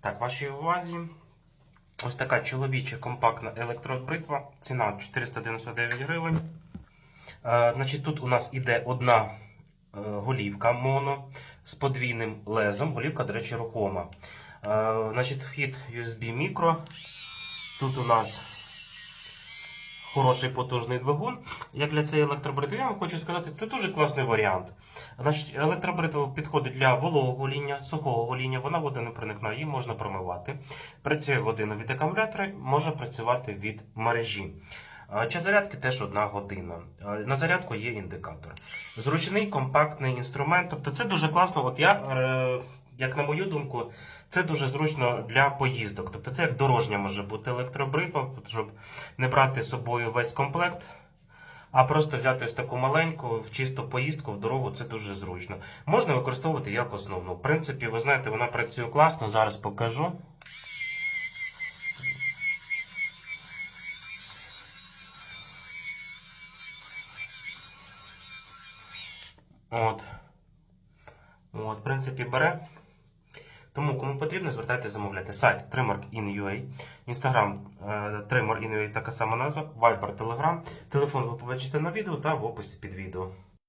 Так, вашій увазі. Ось така чоловіча компактна електробритва. Ціна 499 гривень. Е, значить, тут у нас іде одна е, голівка моно з подвійним лезом. Голівка, до речі, рухома. Е, значить, вхід USB мікро. Тут у нас хороший потужний двигун. Як для цієї електробритви, я вам хочу сказати, це дуже класний варіант. Значить, електробритва підходить для вологого гоління, сухого гоління, вона вода не проникне, її можна промивати. Працює годину від акумулятора, може працювати від мережі. Час зарядки теж одна година. На зарядку є індикатор. Зручний компактний інструмент. Тобто це дуже класно. От я, е, як на мою думку, це дуже зручно для поїздок. Тобто це як дорожня може бути електробритва, щоб не брати з собою весь комплект. А просто взяти ось таку маленьку, чисту поїздку в дорогу це дуже зручно. Можна використовувати як основну. В принципі, ви знаєте, вона працює класно. Зараз покажу. От. От, в принципі, бере. Тому, кому потрібно, звертайтеся замовляти. Сайт Trimmark.in.ua, Інстаграм Trimmark.in.ua, така сама назва, Viber, Telegram. Телефон ви побачите на відео та в описі під відео.